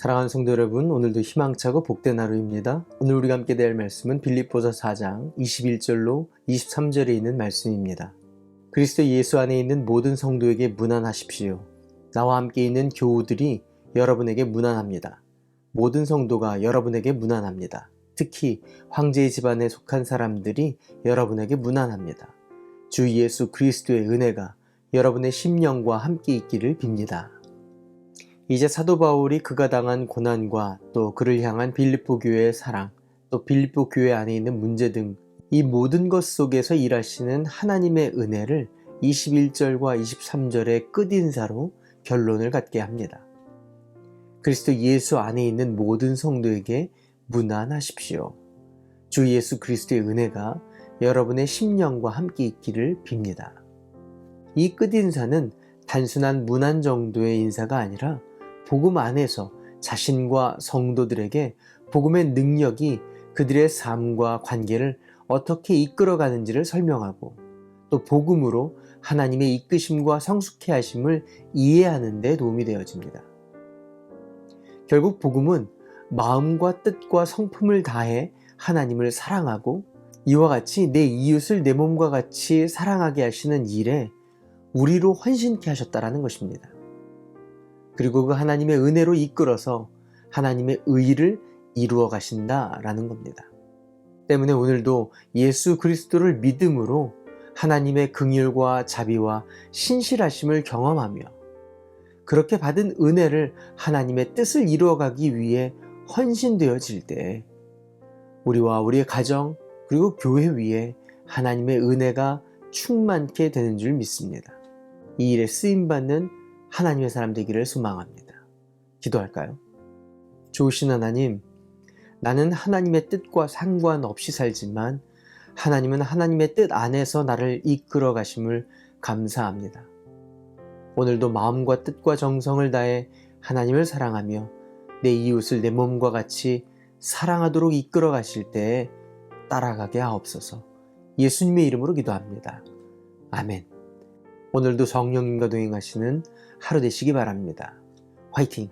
사랑하는 성도 여러분, 오늘도 희망차고 복된 하루입니다. 오늘 우리가 함께 대할 말씀은 빌립보서 4장 21절로 23절에 있는 말씀입니다. 그리스도 예수 안에 있는 모든 성도에게 문안하십시오. 나와 함께 있는 교우들이 여러분에게 문안합니다. 모든 성도가 여러분에게 문안합니다. 특히 황제의 집안에 속한 사람들이 여러분에게 문안합니다. 주 예수 그리스도의 은혜가 여러분의 심령과 함께 있기를 빕니다. 이제 사도 바울이 그가 당한 고난과 또 그를 향한 빌립보 교회의 사랑, 또 빌립보 교회 안에 있는 문제 등 이 모든 것 속에서 일하시는 하나님의 은혜를 21절과 23절의 끝인사로 결론을 갖게 합니다. 그리스도 예수 안에 있는 모든 성도에게 문안하십시오. 주 예수 그리스도의 은혜가 여러분의 심령과 함께 있기를 빕니다. 이 끝인사는 단순한 문안 정도의 인사가 아니라 복음 안에서 자신과 성도들에게 복음의 능력이 그들의 삶과 관계를 어떻게 이끌어가는지를 설명하고 또 복음으로 하나님의 이끄심과 성숙해 하심을 이해하는 데 도움이 되어집니다. 결국 복음은 마음과 뜻과 성품을 다해 하나님을 사랑하고 이와 같이 내 이웃을 내 몸과 같이 사랑하게 하시는 일에 우리로 헌신케 하셨다라는 것입니다. 그리고 그 하나님의 은혜로 이끌어서 하나님의 의를 이루어 가신다라는 겁니다. 때문에 오늘도 예수 그리스도를 믿음으로 하나님의 긍휼과 자비와 신실하심을 경험하며 그렇게 받은 은혜를 하나님의 뜻을 이루어가기 위해 헌신되어질 때 우리와 우리의 가정 그리고 교회 위에 하나님의 은혜가 충만케 되는 줄 믿습니다. 이 일에 쓰임 받는 하나님의 사람 되기를 소망합니다. 기도할까요? 좋으신 하나님, 나는 하나님의 뜻과 상관없이 살지만 하나님은 하나님의 뜻 안에서 나를 이끌어 가심을 감사합니다. 오늘도 마음과 뜻과 정성을 다해 하나님을 사랑하며 내 이웃을 내 몸과 같이 사랑하도록 이끌어 가실 때에 따라가게 하옵소서. 예수님의 이름으로 기도합니다. 아멘. 오늘도 성령님과 동행하시는 하루 되시기 바랍니다. 화이팅!